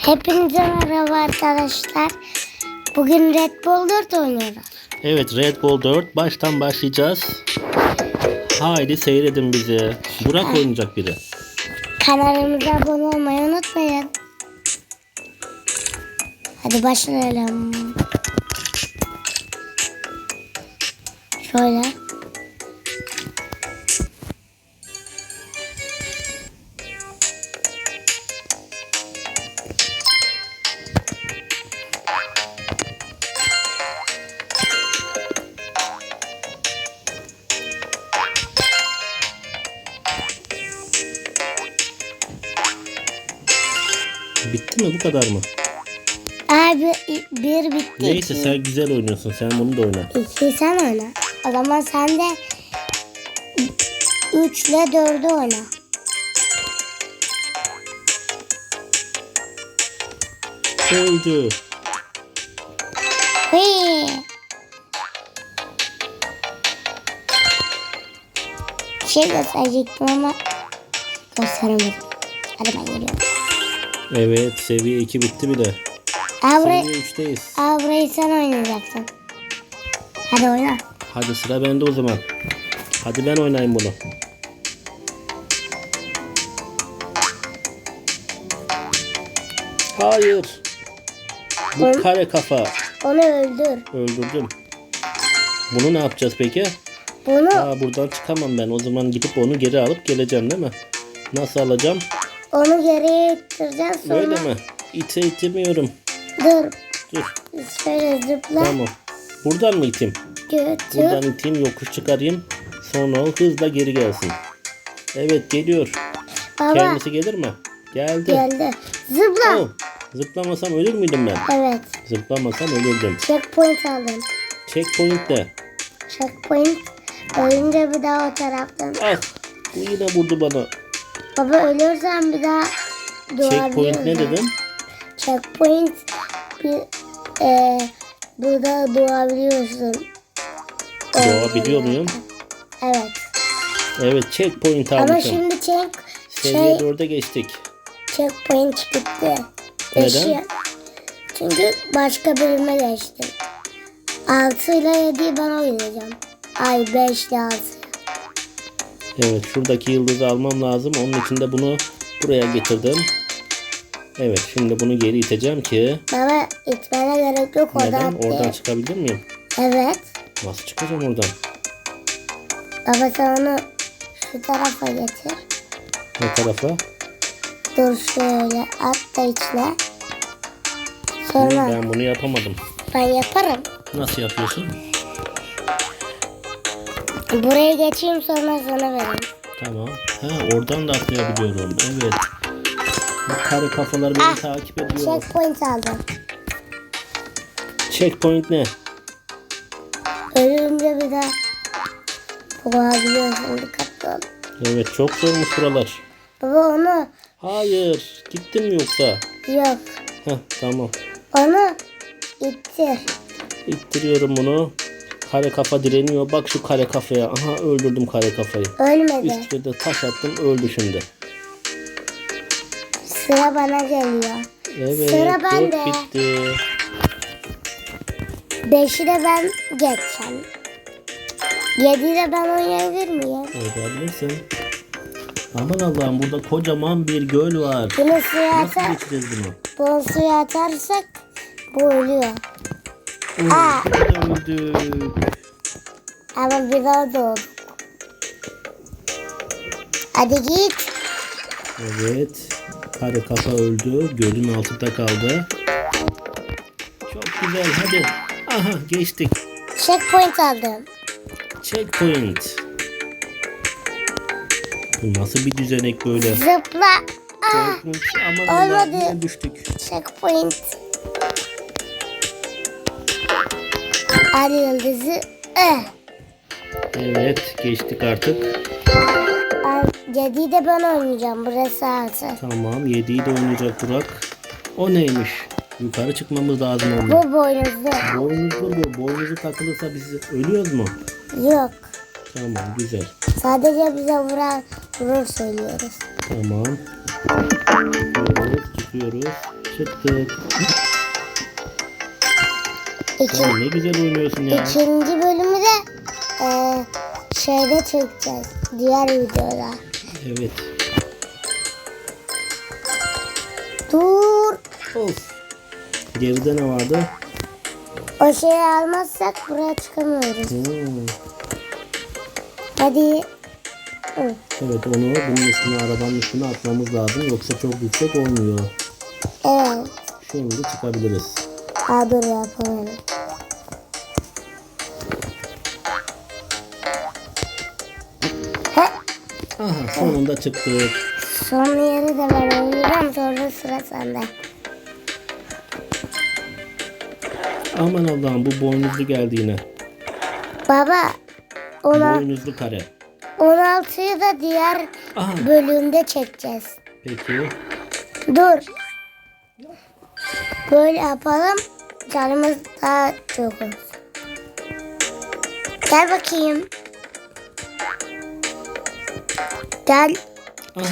Hepinize merhaba arkadaşlar. Bugün Red Bull 4 oynuyoruz. Evet Red Bull 4 baştan başlayacağız. Haydi seyredin bizi. Burak oynayacak biri. Kanalımıza abone olmayı unutmayın. Hadi başlayalım. Şöyle. Bitti mi bu kadar mı? Abi bir bitti. Neyse iki. sen güzel oynuyorsun. Sen bunu da oyna. İki sen oyna. O zaman sen de 3 ile 4'ü oyna. Koydu. Hii. Bir şey gösterecektim ama gösteremedim. Hadi ben geliyorum. Evet seviye 2 bitti bile. Avra, Seviye 3'teyiz. Avra'yı sen oynayacaksın. Hadi oyna. Hadi sıra bende o zaman. Hadi ben oynayayım bunu. Hayır. Bu kare kafa. Onu öldür. Öldürdüm. Bunu ne yapacağız peki? Bunu Aa buradan çıkamam ben. O zaman gidip onu geri alıp geleceğim değil mi? Nasıl alacağım? Onu geriye ittireceğiz sonra. Böyle mi? İte itemiyorum. Dur. Dur. Şöyle zıpla. Tamam. Buradan mı iteyim? Götür. Buradan iteyim yokuş çıkarayım. Sonra o hızla geri gelsin. Evet geliyor. Baba Kendisi gelir mi? Geldi. geldi. Zıpla. Oh, zıplamasam ölür müydüm ben? Evet. Zıplamasam ölürdüm. Checkpoint aldım. Checkpoint de. Checkpoint. Ölünce bir daha o taraftan. Ah bu yine vurdu bana. Baba ölürsen bir daha Checkpoint ne dedim? Checkpoint bir e, burada doğabiliyorsun. Doğabiliyor muyum? Evet. Evet checkpoint Ama almışım. şimdi check Seviye şey 4'e geçtik. checkpoint gitti. Neden? Beşi- Çünkü başka bölüme geçtim. 6 ile 7'yi ben oynayacağım. Ay 5 ile 6. Evet şuradaki yıldızı almam lazım. Onun için de bunu buraya getirdim. Evet şimdi bunu geri iteceğim ki Baba itmene gerek yok oradan. neden? Oradan çıkabilir miyim? Evet. Nasıl çıkacağım oradan? Baba sen onu şu tarafa getir. Ne tarafa? Dur şöyle at da içine. Sonra Ben bunu yapamadım. ben yaparım. Nasıl yapıyorsun? Buraya geçeyim sonra sana vereyim. Tamam. Ha oradan da atlayabiliyorum. Evet. Bu kafalar beni Ah, takip ediyor. Checkpoint aldım. Checkpoint ne? Ölünce bir daha boğabiliyorsun dikkatli ol. Evet çok zormuş buralar. Baba onu Hayır. Gittin mi yoksa? yok. Heh tamam. Onu ittir. İttiriyorum bunu. Kare kafa direniyor. Bak şu kare kafaya. Aha öldürdüm kare kafayı. Ölmedi. Üstüne de taş attım öldü şimdi. Sıra bana geliyor. Evet. Sıra bende. bitti. Beşi de ben geçeceğim. Yedi de ben oynayabilir miyim? Oynayabilirsin. Aman Allah'ım burada kocaman bir göl var. Bunu suya Nasıl atar, geçeceğiz bunu? bunu suya atarsak bu ölüyor. Aa. öldük. Ama bir daha doğduk. Hadi git. Evet. Kare kafa öldü. Gölün altında kaldı. Çok güzel hadi. Aha geçtik. Checkpoint aldım. Checkpoint. Bu nasıl bir düzenek böyle? Zıpla. Ah. Aman Allah'ım Olmadı. yine düştük. checkpoint. Al yıldızı. Eh. Evet geçtik artık. Al, Yediği de ben oynayacağım. Burası altı. Tamam 7'yi de oynayacak Burak. O neymiş? Yukarı çıkmamız lazım onun. Bu boynuzlu. Boynuzlu bu. Boynuzu takılırsa biz ölüyoruz mu? Yok. Tamam güzel. Sadece bize vuran vurur söylüyoruz. Tamam. Çıkıyoruz. Çıktık. İki, ne güzel oynuyorsun ya. ikinci bölümü de eee, şeyde çekeceğiz. Diğer videoda. Evet. Dur. Of. Geride ne vardı? O şeyi almazsak buraya çıkamıyoruz. Hmm. Hadi. Hı. Evet onu bunun üstüne arabanın üstüne atmamız lazım. Yoksa çok yüksek olmuyor. Evet. Şimdi çıkabiliriz. Ha dur. Aha sonunda çıktık. son yeri de ben oynayacağım sonra sıra sende. Aman Allah'ım bu boynuzlu geldi yine. Baba ona, Boynuzlu kare. 16'yı da diğer Aha bölümde çekeceğiz. peki. Dur. Böyle yapalım. Canımız daha çok olsun. Gel bakayım. Gel. Aha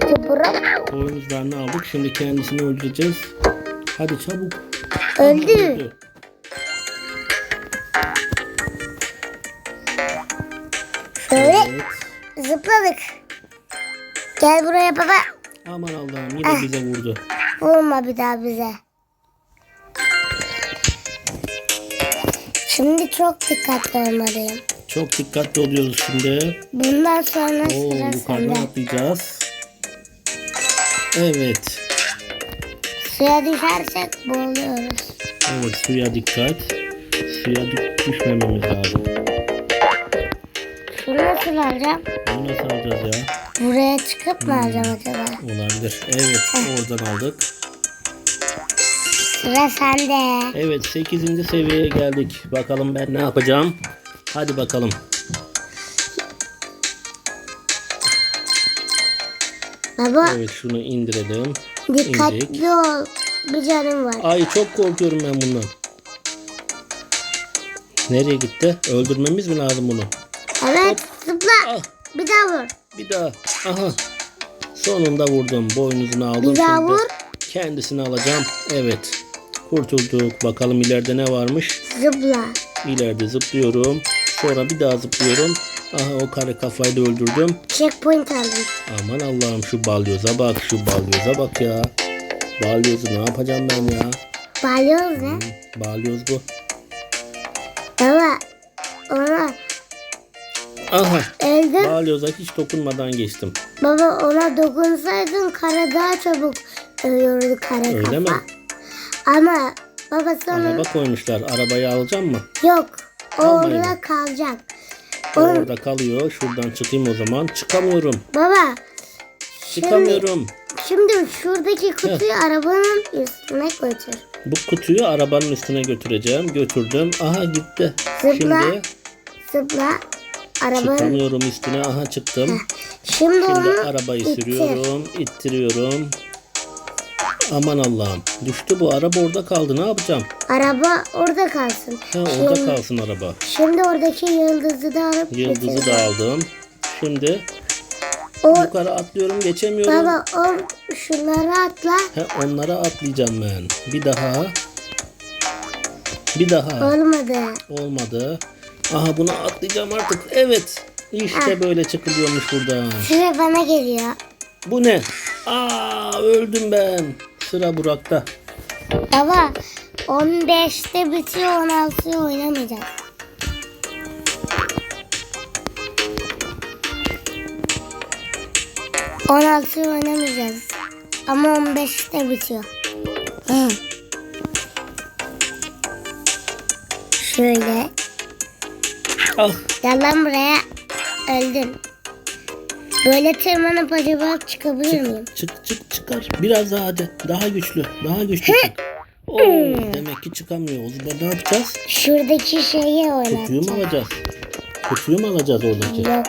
Kıpırıp. boynuzlarını aldık. Şimdi kendisini öldüreceğiz. Hadi çabuk. Öldü. Şöyle Evet. zıpladık. Gel buraya baba. Aman Allah'ım yine bize vurdu. Vurma bir daha bize. Şimdi çok dikkatli olmalıyım. Çok dikkatli oluyoruz şimdi. Bundan sonra Oo, sıra yukarıdan sende. atlayacağız. Evet. Suya düşersek boğuluyoruz. Evet suya dikkat. Suya dü- düşmememiz lazım. Şunu nasıl alacağım? Bunu nasıl alacağız ya? Buraya çıkıp Hmm. mı alacağım acaba? Olabilir. Evet oradan aldık. Sıra sende. Evet 8. seviyeye geldik. Bakalım ben ne yapacağım. Hadi bakalım. Baba Evet şunu indirelim. İndik. dikkatli ol. Bir canım var. Ay çok korkuyorum ben bundan. Nereye gitti? Öldürmemiz mi lazım bunu? Evet zıpla. Ah Bir daha vur. bir daha. Aha. Sonunda vurdum. Boynuzunu aldım. Bir daha Şimdi vur. Kendisini alacağım. Evet. Kurtulduk. Bakalım ileride ne varmış. Zıpla. İleride zıplıyorum. Sonra bir daha zıplıyorum. Aha o kare kafayı da öldürdüm. Checkpoint aldım. Aman Allah'ım şu balyoza bak. Şu balyoza bak ya. Balyozu ne yapacağım ben ya? Balyoz ne? Balyoz bu. Baba ona Aha. öldür. Balyoza hiç dokunmadan geçtim. Baba ona dokunsaydın kara daha çabuk ölüyordu kara Öyle kafa. mi? Ama baba sonra Araba koymuşlar. Arabayı alacağım mı? yok. Orada kalacak. Orada kalıyor. Şuradan çıkayım o zaman. Çıkamıyorum. Baba Çıkamıyorum. şimdi şuradaki kutuyu arabanın üstüne götür. Bu kutuyu arabanın üstüne götüreceğim. Götürdüm. Aha gitti. Zıpla. Şimdi Zıpla. Arabanın. çıkamıyorum üstüne. Aha çıktım. Şimdi, Şimdi onu arabayı ittir. sürüyorum. ittiriyorum. Aman Allah'ım. Düştü bu. Araba orada kaldı. Ne yapacağım? Araba orada kalsın. Ha, orada şimdi, kalsın araba. şimdi oradaki yıldızı da alıp Yıldızı da aldım. Şimdi O, yukarı atlıyorum. Geçemiyorum. baba o şunları atla. Ha, onlara atlayacağım ben. Bir daha. Bir daha. Olmadı. Olmadı. Aha bunu atlayacağım artık. Evet. İşte böyle çıkılıyormuş buradan. Sıra bana geliyor. Bu ne? Aa öldüm ben. Sıra Burak'ta. Baba 15'te bitiyor 16'yı oynamayacağız. On altıyı oynamayacağız. Ama 15'te bitiyor. Hı. Şöyle. Ah Gel lan buraya. Öldün. Böyle tırmanıp acaba çıkabilir miyim? çık çık çıkar. Biraz daha hadi. Daha güçlü. Daha güçlü çık. Oo, demek ki çıkamıyor. O zaman ne yapacağız? Şuradaki şeyi Kutuyu mu alacağız? Kutuyu mu alacağız oradaki? Yok.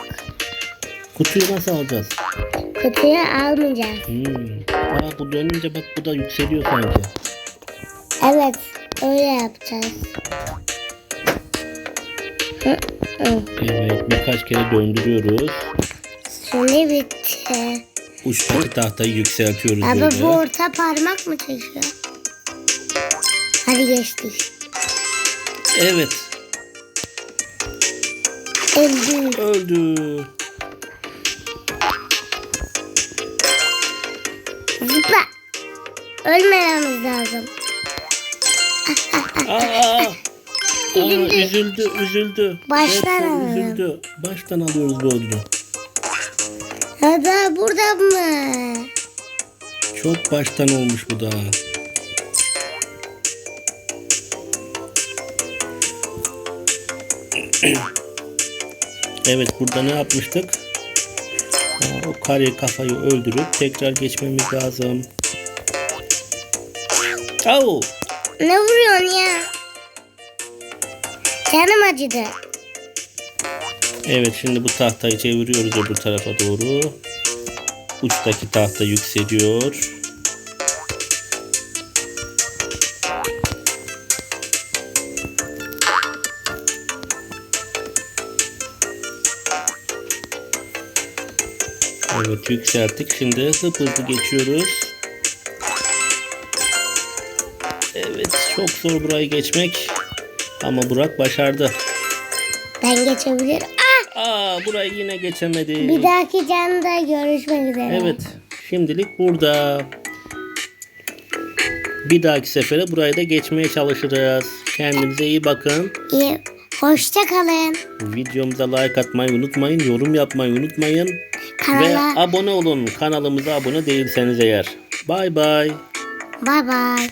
Kutuyu nasıl alacağız? Kutuyu almayacağız. Hmm. Aa bu dönünce bak bu da yükseliyor sanki. Evet. Öyle yapacağız. Hı, hı. Evet birkaç kere döndürüyoruz. Şimdi bitti. Uçtaki tahtayı yükseltiyoruz böyle. bu orta parmak mı çekiyor? Hadi geçtik. Evet. Öldü. Öldü. Zıpla. Ölmememiz lazım. Aa, aa, üzüldü, üzüldü. Baştan Redfall alalım. üzüldü. Baştan alıyoruz bu ödülü. Hadi burada mı? Çok baştan olmuş bu da. Evet burada ne yapmıştık? O kare kafayı öldürüp tekrar geçmemiz lazım. Au! Ne vuruyorsun ya? Canım acıdı. Evet şimdi bu tahtayı çeviriyoruz öbür tarafa doğru. Uçtaki tahta yükseliyor. Evet yükselttik. Şimdi hızlı hızlı geçiyoruz. Evet çok zor burayı geçmek. Ama Burak başardı. Ben geçebilirim. Burayı yine geçemedi. Bir dahaki canlıda görüşmek üzere. Evet. Şimdilik burada. Bir dahaki sefere burayı da geçmeye çalışırız. Kendinize iyi bakın. İyi. Hoşça kalın. Videomuza like atmayı unutmayın. Yorum yapmayı unutmayın. Ve Kanala abone olun. Kanalımıza abone değilseniz eğer. Bay bay. bay bay.